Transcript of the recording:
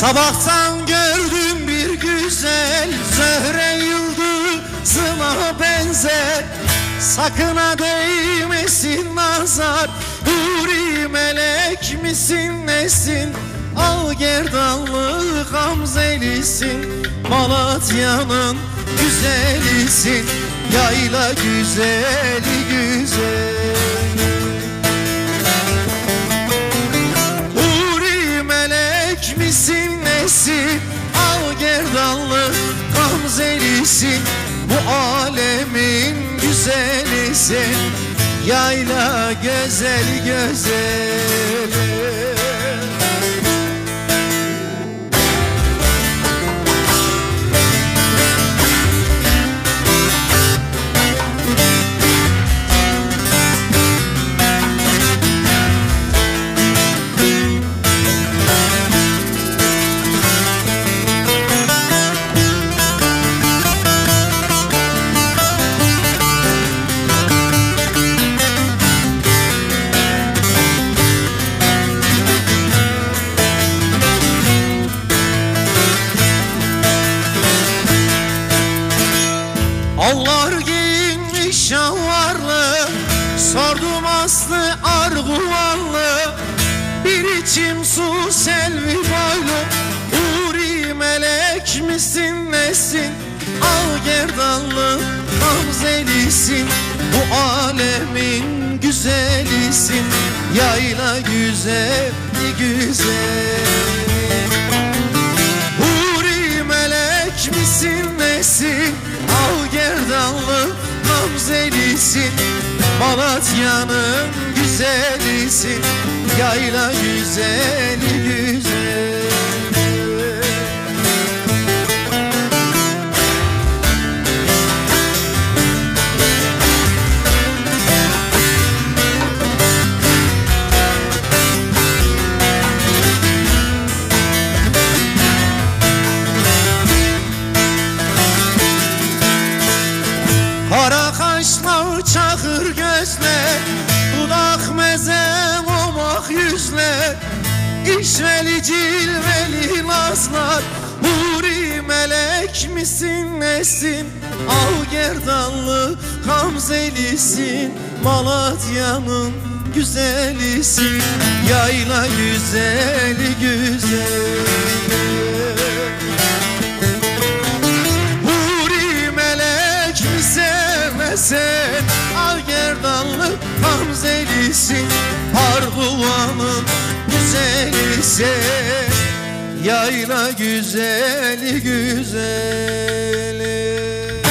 Sabahtan gördüm bir güzel Zöhre yıldızına benzer. Sakın ha değmesin nazar Huri melek misin nesin? Al gerdanlı gamzelisin Malatya'nın güzelisin. Yayla güzeli güzeli gamzelisin Bu alemin güzelisin Yayla güzel güzel giyinmiş şalvarlı Sordum aslı arguvanlı Bir içim su selvi boylu Uri melek misin nesin? Al gerdanlı gamzelisin Bu alemin güzelisin. Yayla güzel güzel mamzelisin Malatya'nın güzelisin Yayla güzeli güzel İşveli cilveli nazlar. Huri melek misin nesin? Al gerdanlı kamzelisin Malatya'nın güzelisin. Yayla güzeli güzel Huri melek mi sevmesen? Al gerdanlı hamzelisin. Harbuvanın güzelisin Yayla güzeli güzeli